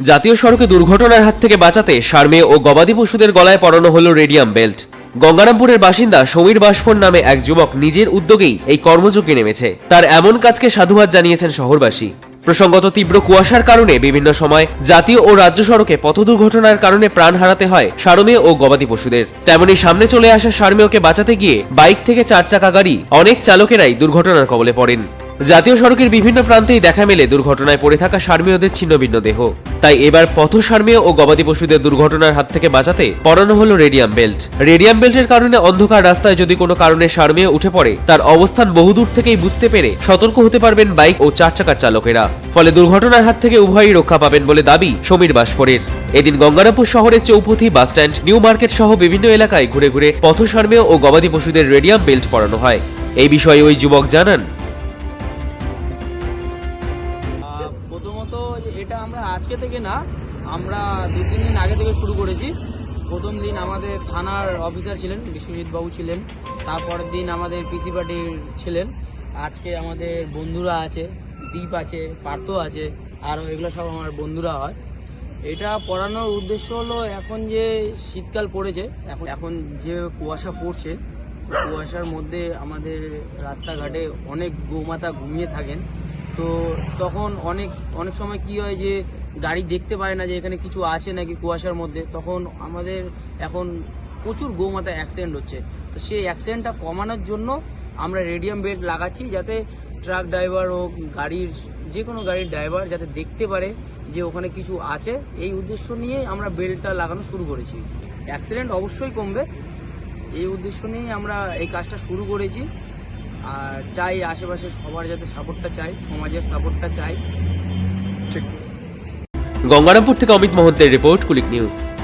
জাতীয় সড়কে দুর্ঘটনার হাত থেকে বাঁচাতে সারমে ও গবাদি পশুদের গলায় পরানো হলো রেডিয়াম বেল্ট। গঙ্গারামপুরের বাসিন্দা সমীর বাসফোন নামে এক যুবক নিজের উদ্যোগেই এই কর্মযোগে নেমেছে। তার এমন কাজকে সাধুবাদ জানিয়েছেন শহরবাসী। প্রসঙ্গত তীব্র কুয়াশার কারণে বিভিন্ন সময় জাতীয় ও রাজ্য সড়কে পথ দুর্ঘটনার কারণে প্রাণ হারাতে হয় সারমেয় ও গবাদি পশুদের। তেমনি সামনে চলে আসা সারমেয়কে বাঁচাতে গিয়ে বাইক থেকে চার চাকা গাড়ি অনেক চালকেরাই দুর্ঘটনার কবলে পড়েন। জাতীয় সড়কের বিভিন্ন প্রান্তেই দেখা মেলে দুর্ঘটনায় পড়ে থাকা সার্মীয়দের ছিন্নভিন্ন দেহ। তাই এবার পথ সার্মীয় ও গবাদি পশুদের দুর্ঘটনার হাত থেকে বাঁচাতে পরানো হলো রেডিয়াম বেল্ট। রেডিয়াম বেল্টের কারণে অন্ধকার রাস্তায় যদি কোনো কারণে সার্মীয় উঠে পড়ে, তার অবস্থান বহুদূর থেকেই বুঝতে পেরে সতর্ক হতে পারবেন বাইক ও চার চাকার চালকেরা। ফলে দুর্ঘটনার হাত থেকে উভয়ই রক্ষা পাবেন বলে দাবি সমীর বাসপরের। এদিন গঙ্গারামপুর শহরের চৌপথি বাসস্ট্যান্ড নিউ মার্কেট সহ বিভিন্ন এলাকায় ঘুরে ঘুরে পথ সার্মীয় ও গবাদি পশুদের রেডিয়াম বেল্ট পরানো হয়। এই বিষয়ে ওই যুবক জানান প্রথমত এটা আমরা আজকে থেকে না, আমরা দু তিন দিন আগে থেকে শুরু করেছি। প্রথম দিন আমাদের থানার অফিসার ছিলেন, বিশ্বজিৎ বাবু ছিলেন। তারপরের দিন আমাদের পিসি পার্টির ছিলেন। আজকে আমাদের বন্ধুরা আছে দ্বীপ আছে, পার্থ আছে আর এগুলো সব আমার বন্ধুরা হয়। এটা পড়ানোর উদ্দেশ্য হলো এখন যে শীতকাল পড়েছে, এখন এখন যে কুয়াশা পড়ছে, কুয়াশার মধ্যে আমাদের রাস্তাঘাটে অনেক গোমাতা ঘুমিয়ে থাকেন। তো তখন অনেক অনেক সময় কি হয় যে গাড়ি দেখতে পায় না যে এখানে কিছু আছে নাকি কুয়াশার মধ্যে, তখন আমাদের এখন প্রচুর গোমাতা অ্যাক্সিডেন্ট হচ্ছে। তো সেই অ্যাক্সিডেন্টটা কমানোর জন্য আমরা রেডিয়াম বেল্ট লাগাচ্ছি যাতে ট্রাক ড্রাইভার হোক, গাড়ির যে কোনো গাড়ির ড্রাইভার যাতে দেখতে পারে যে ওখানে কিছু আছে। এই উদ্দেশ্য নিয়ে আমরা বেল্টটা লাগানো শুরু করেছি। অ্যাক্সিডেন্ট অবশ্যই কমবে। এই উদ্দেশ্য নিয়ে আমরা এই কাজটা শুরু করেছি। আর চাই আশেপাশে সবার যাতে সাপোর্টটা চাই, সমাজের সাপোর্টটা চাই। ঠিক। গঙ্গারামপুর থেকে অমিত মহন্তের রিপোর্ট, কুলিক নিউজ।